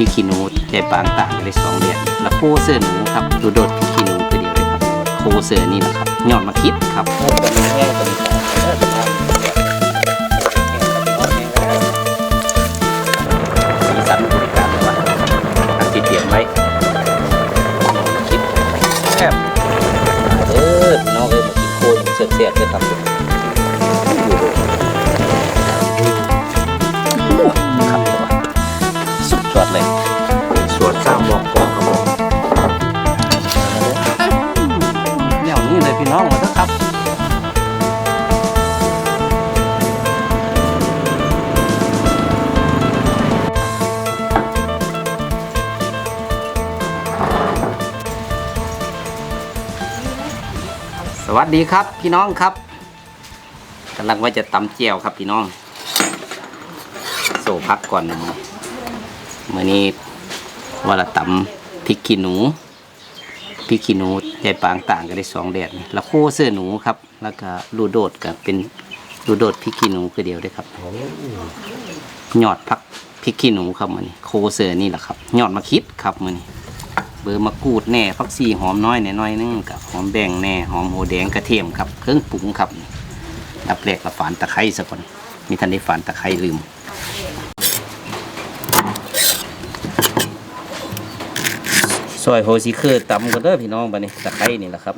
พริกขี้หนูใจปางต่างกันได้สองเดือนแล้วโคเสือหนูครับดูโดดพริกขี้หนูไปเดียวเลยครับโคเสือนี่แหละครับยอดมาคิดครับแห้งตัวนี้แห้งตัวนี้สีสันบริการเลยว่าอันที่เตรียมไว้คิดแซ่บเออน้องเอ้ยมากินโคนเสียบเสียบเลยครับครับ เลยสวนสร้างบอกกองครับผมเดี๋ยวนี้เลยพี่น้องมาแล้วครับสวัสดีครับพี่น้องครับกำลังว่าจะตำเจียวครับพี่น้อง โซพักก่อนนะเมื่อนี้ว่าละตำพริกขี้หนูพริกขี้หนูใหญ่ปางต่างกันได้สองแดดแล้วโคเสื้อหนูครับ แล้วก็ลูโดดกับเป็นลูโดดพริกขี้หนูคือเดียวได้ครับยอดพักพริกขี้หนูครับมันนี่โคเสื้อนี่แหละครับยอดมะคิดครับมันนี่เบอร์มะกรูดแน่พักซีหอมน้อยแหน่น้อยนึงกับหอมแดงแน่หอมโหแดงกระเทียมครับเครื่องปรุงครับดับแรกกับฝานตะไคร้สักคนมีทันได้ฝานตะไคร้ลืม อยโฮซิเคอร์ตำกันเด้อพี่น้องบัดนี้ตะไคร้นี่แหละครับ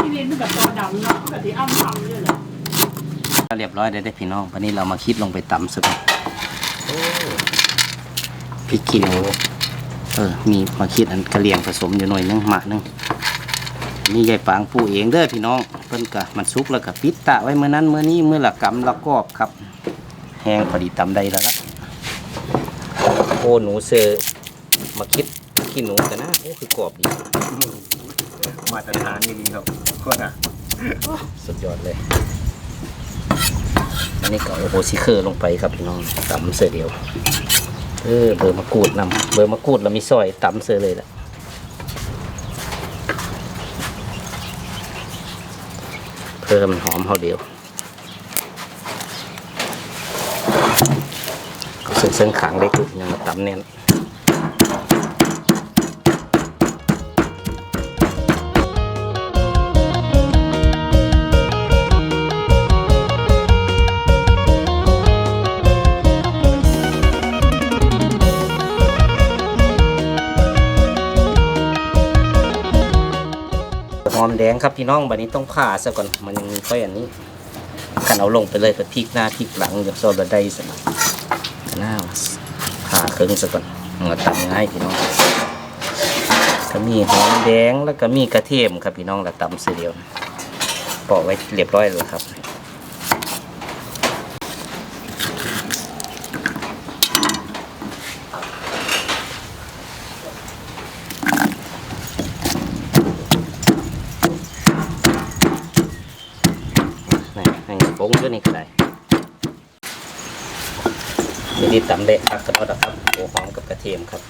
ที่นี่แบบตัวดำเนาะแบบที่อ้ำทำเลยเหรอเรียบร้อยได้ได้อพี่น้องวันนี้เรามาคิดลงไปตำสักหน่อยพริกขี้หนูเออ มีมาคิดอันกระเลียงผสมอยู่หน่อยนึงหมากนึงนี่ยายปางปูเองเด้อพี่น้องเพิ่นกะมันสุกแล้วก็ปิดตะไว้เมื่อนั้นเมื่อนี้เมื่อละกำละกอบครับ แห้งพอดีตำได้แล้วละ โอ้หนูเซอร์มาคิดขี้หนูกันนะโอ้คือกรอบดีมาตรฐานนี่ดีครับโคตรอะสุดยอดเลย อันนี้ก็โอ้โหซิเคอร์ลงไปครับพี่น้องตำเสือเดียว เออเบอร์มะกรูดนำเบอร์มะกรูดเรามีซอยตำเสือเลยละเพิ่มหอมเขาเดียว เส้นเส้นขางเล็กอยู่ยังมาตำเน้นหอมแดงครับพี่น้องบัดนี้ต้องผ่าซะก่อนมันยังมีค่อยอันนี้ขันเอาลงไปเลยก็พริกหน้าพริกหลังอย่าโซดาได้สนะ หน้าผ่าเครื่องซะก่อนมาตำง่ายพี่น้องก็มีหอมแดงแล้วก็มีกระเทียมครับพี่น้องและตำเสียเดียวปอกไว้เรียบร้อยเลยครับนี่ให้ปรุงด้วยนี่ก็ได้ มีดีตำเละครับกระเพาะครับโอ้หอมกับกระเทียมครับ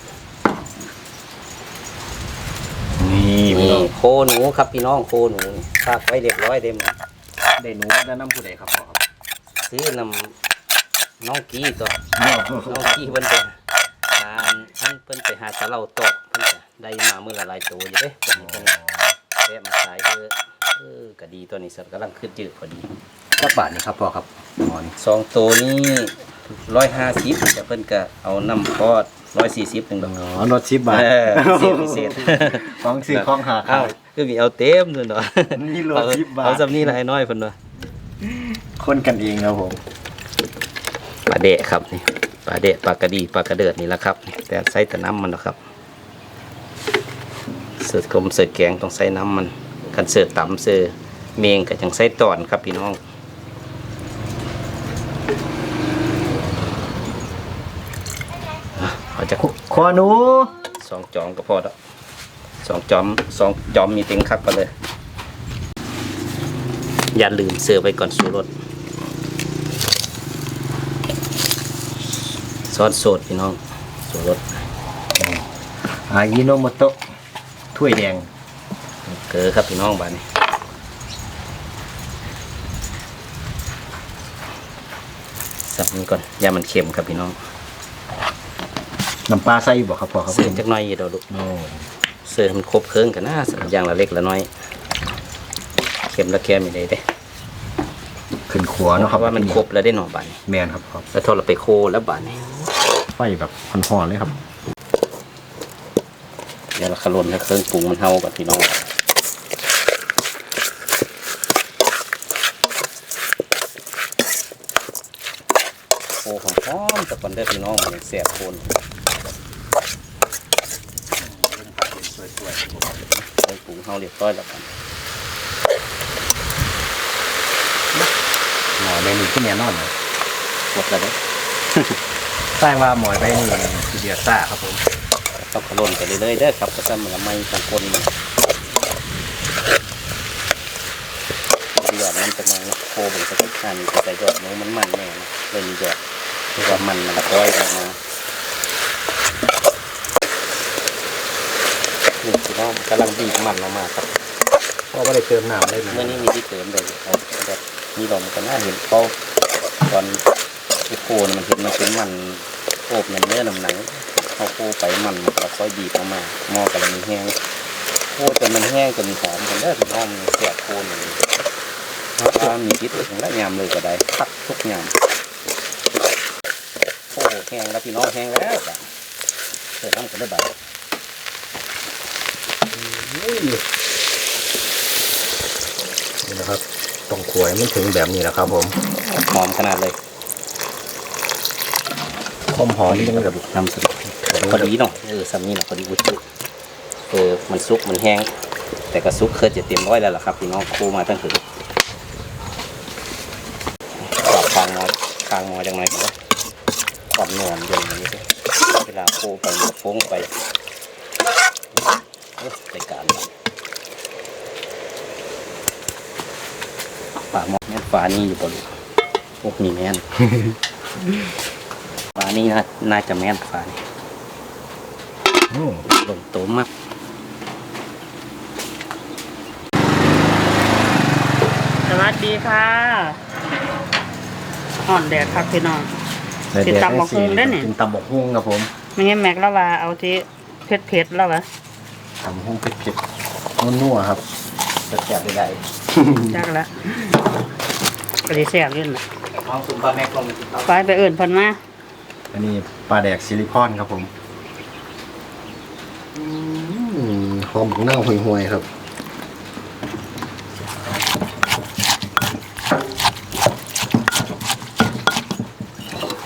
นี่พี่นี่น้องโคหนูครับพี่น้องโคหนูนี่ฝากไว้เรียบร้อยเด้มได้หนูได้น้ำผู้ใดครับพ่อครับซื้อนำน้องกี้ตัวน้องกี้เพิ่นไปหาท่านเพิ่นไปหาตะเหล่าตกเพิ่นจะได้มาเมื่อละหลายตัวอยู่เด้เพิ่นนี่เพิ่นแวะมาขายเพื่อเออก็ดีตัวนี้สัตว์กำลังขึ้นจืดพอดีจักบาทนี่ครับพ่อครับหมอนี่สองตัวนี้ ร้อยห้าสิบแต่เพิ่นก็เอาน้ำพอดร้อยสี่สิบหนึ่งดอกอ๋อรถชิบบาทเออพิเศษพิเศษของซื้อของหาอ้าขาวยคือมีเอาเต็มเลยเนาะนี่รถเอาสิบบาท เอาสำนี้ละไอ้น้อยเพิ่นเนาะคนกันเองครับผมปลาเดะครับนี่ปลาเดะปลากระดีปลากระเดิดนี่แหละครับ แต่ใส่แต่น้ำมันนะครับ เสิร์ฟกลมเสิร์ฟแกงต้องใส่น้ำมันกันเสิร์ฟตำเสิร์ฟเมงกับจังใส่ตอนครับพี่น้องอะ เอาจากคอหนูสองจอมก็พอแล้วสองจอมสองจอมมีเต็งคักไปเลย อย่าลืมเสิร์ฟไปก่อนสูรสซอสโสดพี่น้องสูรสอายิโนโมโตะถ้วยแดง เกลือครับพี่น้องบ้านนี้สับนี้ก่อนอย่ามันเค็มครับพี่น้อง น้ำปลาใส่บ่ครับพ่อครับเสิร์ฟจักหน่อยเดี๋ยวลูกโอ้เสิร์ฟมันครบเครื่องกันนะอย่างละเล็กละน้อยเค็มละแค่ไม่ได้เด้ขึ้นขัวเนาะเพครับราะว่ามันครบแล้วได้หน่อบานนี้แมนครับครับแล้วทอดเราไปโคแล้วบานนี้ไฟแบบห่อนๆเลยครับเดี๋ยวเราขลุ่นให้เครื่องปรุงมันเท่ากับพี่น้องโอ้หอมๆแต่ก่อนเด้อพี่น้องมันยังแสบโคน เครื่องปรุงเท่าเรียบร้อยแล้วกันหมอเมนูที่แน่นอนเลยหมดแล้วเด้อสร้างว่าหมอยไปนี่ทีเดียซ่าครับผมต้องขลุ่นไปเรื่อยๆเด้อครับกระซ้ำเหมือนไม่ต้องคนมันยอดมันจะมาโคบนสกัดข้ามีแต่ยอดหนูมันมันแน่นะเลยมียอดที่ว่ามันมันละก้อยออกมา นี่พี่น้องกำลังบีบมันออกมาครับเพราะว่าได้เติมน้ำได้เมื่อนี้มีที่เติมเลยเอาแบบมีลมกันน่าเห็นเขาตอนที่โคนมันเห็นมันเป็นมันโอบน้ำเนื้อน้ำหนังเขาโคไปมันมันก็ค่อยบีบออกมาหม้อกำลังแห้งโคจนมันแห้งจนหอมกันได้ถึงห้องเสียบโคนอย่างนี้ถ้ามีพิษถึงได้ยามเลยก็ได้พักทุกยามโอ้แห้งแล้วพี่น้องแห้งแล้วเสร็จแล้วก็ได้บ่าย นี่นะครับ ต้องขวยไม่ถึงแบบนี้แหละครับ ผมหอมขนาดเลยข้มหอมนี่มันแบบทำสุดพอดีเนาะเออสามีเนาะพอดีอุ้ยเออมันซุกมันแห้ง แต่ก็ซุกเคยจะเต็มร้อยแล้วล่ะครับพี่น้องครูมาตั้งถึงปรับคางงอคางงอจังไหนก็ความนวลอย่างนี้เลยเวลาโคไปมันก็โฟ้งไปเออ ใจการมันป่าหมอกแม่นฟ้านี่อยู่บนพวกนี้แม่นฟ้านี่น่าน่าจะแม่นฟ้านี่อืมลงโตมากสวัสดีค่ะอ่อนแดดครับพี่น้องติดตามบอกฮุงได้นี่ติดตามบอกฮุงครับผมไม่งั้นแม็กแล้วว่าเอาที่เผ็ดเผ็ดๆแล้ววะ ตำฮุงเผ็ดๆนัวๆครับจะแจกไปได้จักละก็ได้แซ่บอยื่นน่ะน้องคุณป้าแม่กลมติดต่อไปไปเอื่นเพันมาอันนี้ปลาแดกซิลิคอนครับผมอืมหอมของเน่าห่วยๆครับ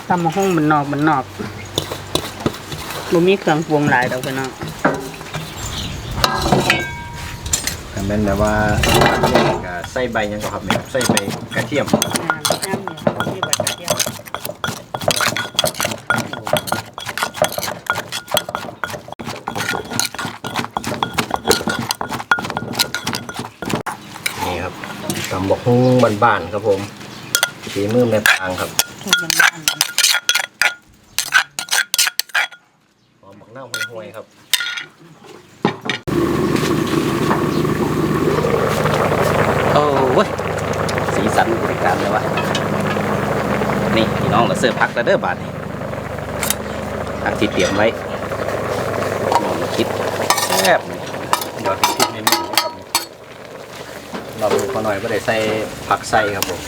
ทำมาห้องมันนอกมันนอกบ่มีเครื่องปรุงหลายดอกพี่น้อง แต่แม่นแบบว่าก็ใส่ใบหยังก็ครับแม่ใส่ใบกระเทียมงานย่ำเนี่ยที่บัดเดียวนี่ครับตำบอกฮุ้งบ้านๆครับผมฝีมือแม่ปางครับทุกอย่างบ้านนะหอมบักเน่าห่วยๆครับ โอ้เว้ยสีสันบริการเลยวะ น้องเราเสิร์ฟพักแล้วเด้อบาทนี่พักที่เตรียมไว้นอนคิดแซ่บเดี๋ยวติดเมนูครับเราดูพอหน่อยก็ได้ใส่ผักใส่ครับผม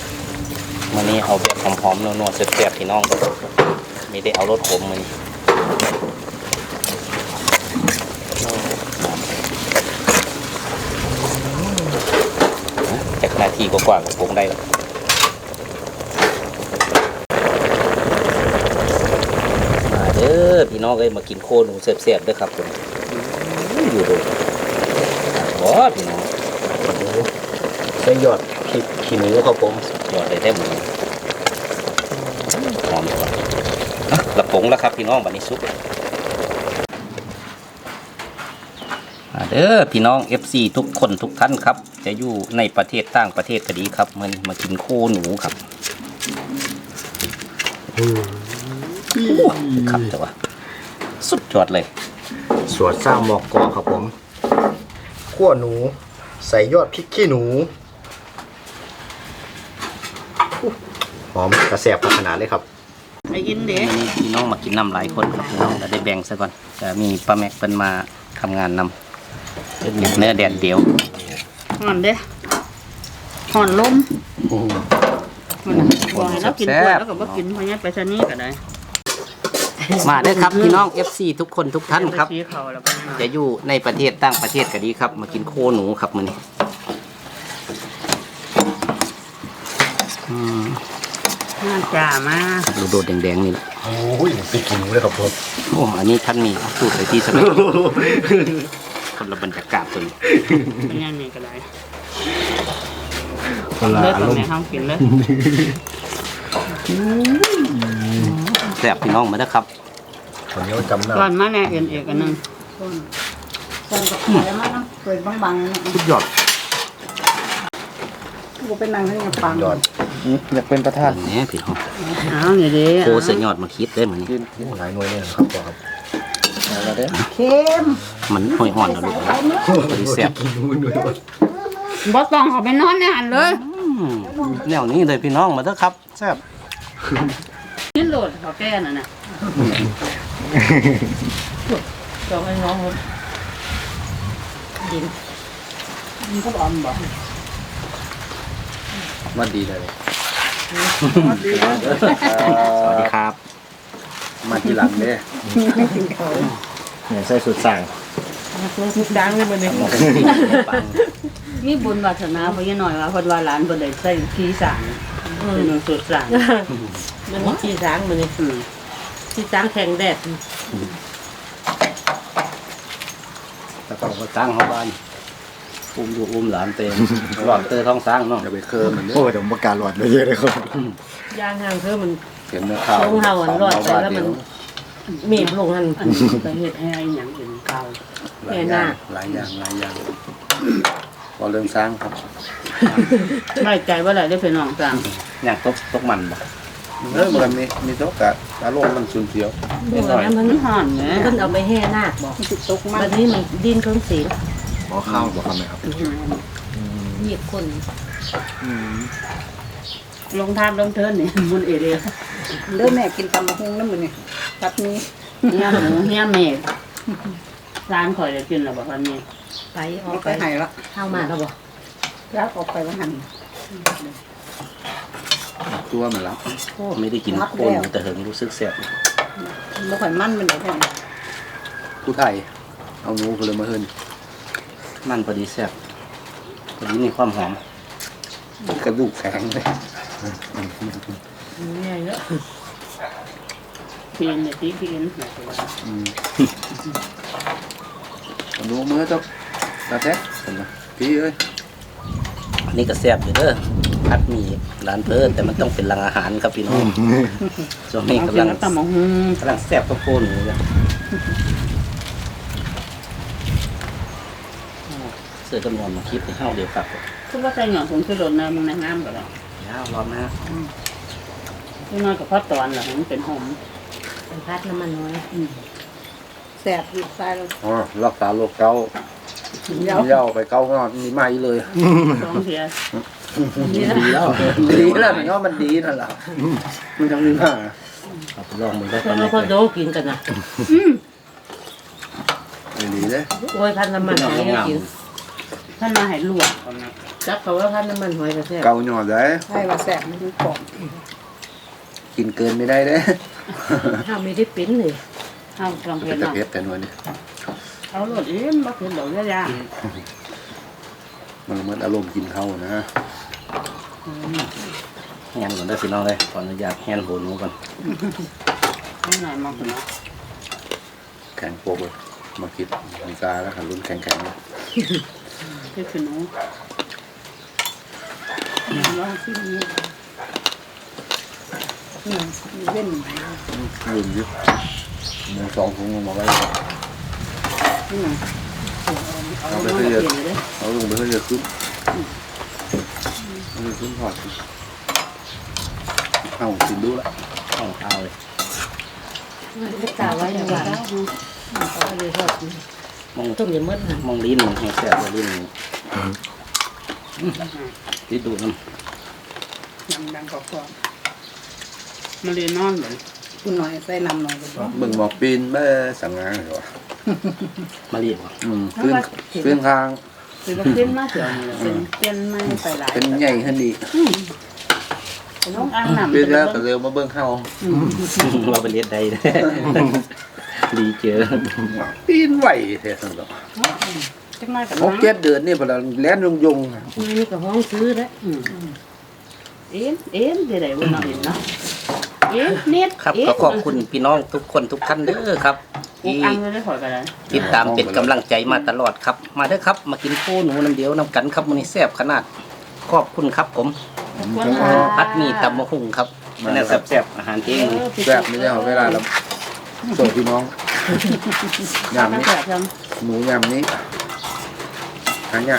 วันนี้เอาแบบหอมๆนัวๆเสียบๆพี่น้องม่ได้เอารสขมมันจากนาทีกว่าๆกับปรุงได้แล้ว มาเด้อพี่ น้องเอ้ยมากินโคหนูเสียบๆเด้อครับผมอื้ออยู่ดูบอพี่น้องใส่ยอดพริกขี้หนูครับผมยอดเลยได้หมดหอมจังวะอะละปงแล้วครับพี่น้องบันนี้ซุปมาเด้อพี่น้อง FC ทุกคนทุกท่านครับ จะอยู่ในประเทศต่างประเทศก็ดีครับ มันมากินโคหนูครับโอ้ครับจังวะ สุดยอดเลย สวดสร้างหมอกกอกครับผมขั่วหนู ใส่ยอดพริกขี้หนูอู้หอมกระแสบขนาดเลยครับได้กินเด้วันนี้พี่น้องมากินน้ำหลายคนครับพี่น้องก็ได้แบ่งซะก่อนก็มีป้าแม็กเป็นมาทำงานนำเป็นเนื้อแดดเดียวห่อนเด้ห่อนลมมันน่ะบ่ให้เรากินกล้วยแล้วก็บ่กินเพราะงั้นไปซะนี้ก็ได้ มาเด้อครับพี่น้อง FC ทุกคนทุกท่านครับสีเขาแล้วก็ยังจะอยู่ในประเทศต่างประเทศก็ดีครับ มากินโคหนูครับมื้อนี้อืมน่าจ่ามาดูโดดแดงๆนี่แหละโอ้ยติดกินเลยครับผมโอ้อันนี้ท่านมีสูตรไปที่สมัยคนละบรรยากาศตัวนี้เป็นยังนี่ก็ได้คนละเลิกอากับรมแม่ณ์เฮากินเลยแซ่บพี่น้องมาเด้อครับคนนี้จำได้ก่อนมาแน่เอ็นเอกอันหนึงคนกับไข่มันนะเปิดบางๆเนี่ยสุดยอดกูเป็นนางให้ยังฟังยอดอยากเป็นประธานอันนี้พี่น้องอ้าวนี่เด้โคเสยยอดมาคิดได้เหมือนนี้กินกินหลายหน่วยเนี่ยครับพ่อครับเอาละเด้อเค็มมันห่อยอ่อนแล้วลูกนะพอดีแซ่บกินหน่วยหน่วยบ่ต้องเขาไปนอนในหันเลยอืมแนวนี้เลยพี่น้องมาเด้อครับแซ่บกิ นโหลดเขาแก่น่ะนะจองไอ้น้องมันกินมันก็บอมบ่มันดีเลยสวัสดีครับ มาทีหลังเด้เนี่ยใส่สุดสั่งดังเลยมันนี่มีบุญวาสนาเพราะยังน้อยว่าเพิ่นว่าหลานเพิ่นได้ใส่ขี้สางเป็นหนึ่งสุดสาง มันมีขี้ช้างมันนี่อืมขี้ช้างแข็งแดดแล้วก็ก็สร้างเขาบ้านอุ้มอยู่อุ้มหลานเต็มหลอนเตอท้องสร้างเนาะอย่าไปเคิร์มมันเด้อโอ้ยเดี๋ยวประกาศหลอดไปเยอะเลยครับยางห่างเธอมัน เห็นเนื้อข้าวลงเห่าอันรอดไปแล้วมันมีบลงหัน อันนี้ก็เฮ็ดให้หยังอื่นเก่าหลายอย่างหลายอย่างหลายอย่างพอเรื่องสร้างครับไว้ใจว่าได้ได้เป็นน้องสางอย่างตกตกมันบ่ เออมันมีมีโต๊ะกะอารมณ์มันสุนเสียวดูแล้วมันมันห่อนแหมเพิ่นเอาไปแห่นาคบอกมันติดตกมาบัดนี้มันดิ้นเครื่องเสียงขอข้าวบอกคำไหมครับเหยียบคนลงทานลงเทินนี่บุญเอเดียเริ่มแม่กินตำมะฮุงน้ำมันนี่ตัดนี้เฮียหมูเฮียเมฆร้านข่อยจะกินแล้วบ่ตอนนี้ไปเอาเอาไปไปให้ละเข้ามาแล้วบอกแล้วออกไปว่าหัน ตัวมันแล้วโอ้ไม่ได้กินโคหนูแต่เหิงรู้สึกแซ่บบ่ค่อยมันมันได้แค่นี้ผู้ไทย เอาหนูคนเลยมาเฮินมันพอดีแซ่บพอดีมีความหอมกระดูกแข็งเลยเนี่ยเยอะเพียนเนี่ยที่เพียนเอาหนูมือเจ้าตาแท้เห็นไหมพี่เอ้ยอั นนี้ก็แซ่บอยู่เด้อพัดหมีร้านเพิ่นแต่มันต้องเป็นรังอาหารครับพี่น้องช่วงนี้เอากำกิลันงกับตำมะฮุงกำลังแซ่บกับโคหนูเลยเสื้อจำนวนมาคิดในห้าเดียวครับคือว่าใส่หยอดผงชูรสนะมึงในน้ำก็ได้ยาวร้อนมากที่น้อยกับพ่อตอนล่ะมันเป็นหอมเป็นพัดน้ำมันน้อยแสบอยู่ใส่แล้วอ๋อรักษาโรคเกา ต์เดี๋ยวเย้าไปเกาต์ก็มีไหมเลยสองเทียดีแล้วดีแล้วมันก็มันดีนั่นแหละมันจะมีมาเอาไปลองมือได้เพิ่ตอนนนี้เอาคนโดกินกันนะดีเลยโอ้ยพัดน้ำมันหอยก็กินท่านมาให้ลวกก่อนนะจักเขาว่าพัดน้ำมันหอยก็แซ่บเกาหยอดได้ใช่ว่าแสบมันอยู่ก่อนกินเกินไม่ได้เด้ถ้าไม่ได้ปิ้นเลยเอาลองเพีเป็ยนนตะเนาะเพ็ดแต่หนวลนี่ เอาโหลดเอ็มมาเป็นดอกยามันเหมือนอารมณ์กินเขานะแฮนก่อนได้อพี่น้องเลยขออนุญาตแฮนโหนูก่อนๆนี่หน่อยมากกว่านะแข็งโปกเลยมาคิดมันกาแล้วขันรุ่นแข็งแข็งๆเลยที่คือหนูลองชิมนี่อืมมีเว้นลืมอยึดหนึ่งสองถุงลงมาไว้ นี่หนึ่งเอาไปเอาเพื่อเปลี่ยนเลยเอาลงไปเพื่อะขึ้นเอาขึ้นพอดเอากินดูละต้องข้าเลยตาไว้ในหวานเอาไปทอดมองต้มยำมืดนะมองลิ้นมันให้แซ่บลยลิ้นที่ดูน้ยังดังกว่าก่อนมาเรียนนอนเหมือนำ คุณหน่อยใส่น้ำหน่อยก็พอมึงบอกปีนแม่สังงานเหรอมาเรียกว่าอืมขึ้นขึ้นทางสิว่าเปลี่ยนมาเดี๋ยวนี้เป็นเปลี่ยนไม่ไปหลายเป็นใหญ่ขึ้นดีน้องอ่างน้ำเป็นแล้วก็เร็วมาเบิ่งเข้าว่าไปเรียนใดเด้อดีเจอปีนไหวแท้สังดอกจักหน่อยกับหกเจ็ดเดือนนี่พอเราแล่นยงยง นี่ก็ห้องซื้อแล้วเอ็นเอ็นเดี๋ยวไหนวันนั้นเนาะ เอ็นเน็ตครับก็ขอบคุณพี่น้องทุกคนทุกท่านเด้อครับอุกที่อังเลยได้ขอยกันเลยติดตามเป็นกำลังใจมาตลอดครับ มาเด้อครับ มากินปูหนูน้ำเดียวน้ำกันครับมื้อนี้แซ่บขนาดขอบคุณครับ ผมควรค่ะพัดหมีตำมะหุ่งครับมันน่าแซ่บๆอาหารเที่ยงแบบไม่ได้เอาเวลาเราส่งพี่น้องยามยำนี้นี้ แบบจังหมูยำนี้ทั้งเนี้ย